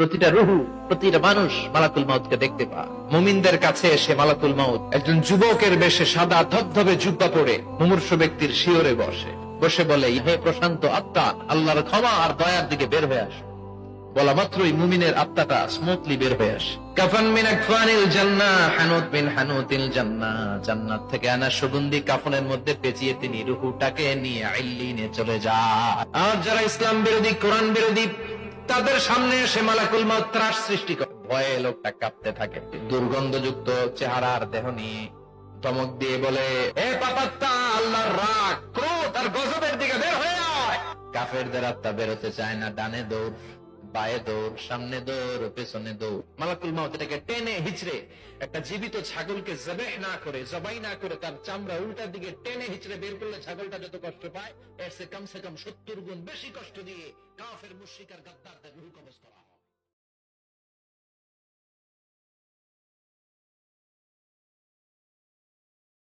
প্রতিটা রুহু, প্রতিটা মানুষ মালাকুল মাউতকে দেখতে পা মুমিনদের কাছে এসে মালাকুল মাউত একজন যুবকের বেশে সাদা ধবধবে জুব্বা পরে মুমূর্ষ ব্যক্তির শিওরে বসে। বসে বলে হে প্রশান্ত আত্মা, আল্লাহর ক্ষমা আর দয়ার দিকে বের হয়ে আসো। বলা মাত্রই মুমিনের আত্মাটা স্মুথলি বের হয়ে আসে। কাফান মিন আকফানিল জান্নাহ হানুত মিন হানুতিল জান্নাহ। জান্নাত থেকে আনা সুগন্ধি কাফনের মধ্যে পেঁচিয়ে তিনি রুহুটাকে নিয়ে আইলিনে চলে যায়। আর যারা ইসলাম বিরোধী, কোরআন বিরোধী তাদের সামনে সে মালাকুল মাউত ত্রাস সৃষ্টি করে। ভয়ে লোকটা কাঁপতে থাকে। দুর্গন্ধযুক্ত চেহারার দেহ নিয়ে ধমক দিয়ে বলে, এ পাপাত্তা আল্লাহর রাগ, ক্রোধ আর গজবের দিকে বের হয়ে আয়। কাফেরদের আত্মা বেরোতে চায় না, ডানে দৌড়। বায়ে দৌড়, সামনে দৌড়, পেছনে দৌড় মালাকুল মাউত টেনে হিচড়ে একটা জীবিত ছাগলকে জবেহ না করে, জবাই না করে তার চামড়া উল্টার দিকে টেনে হিচড়ে বের করলে ছাগলটা যত কষ্ট পায়, এর সে কমসে কম সত্তর গুণ বেশি কষ্ট দিয়ে কাফের মুশিকার গাদ্দারদের রুহ কবজ করা হয়।